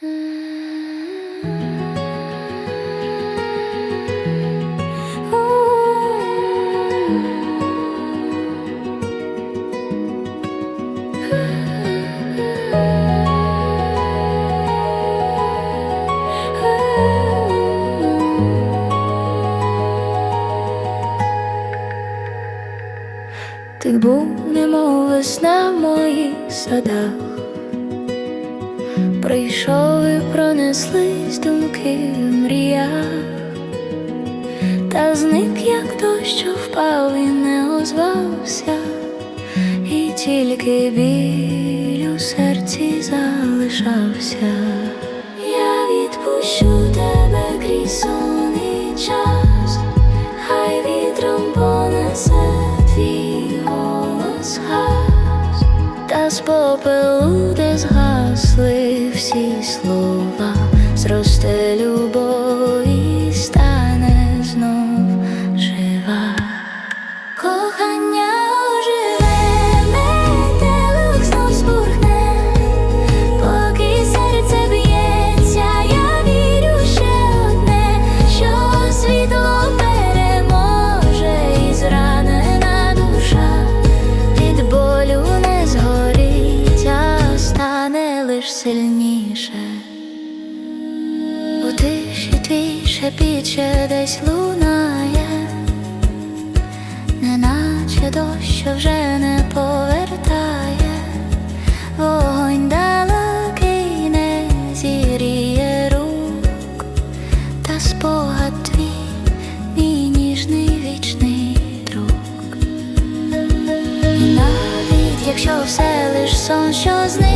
Ти був, немов весна в моїх садах, прийшов і пронеслись думки в мріях, та зник, як той, що впав і не озвався, і тільки біль у серці залишався. Я відпущу тебе крізь сон і час, хай вітром понесе твій голос гас, та з попелу, де згасли всі ще десь лунає неначе дощ, вже не повертає, вогонь далекий не зіріє рук, та спогад твій, мій ніжний вічний друг. І навіть якщо все лиш сон, що зник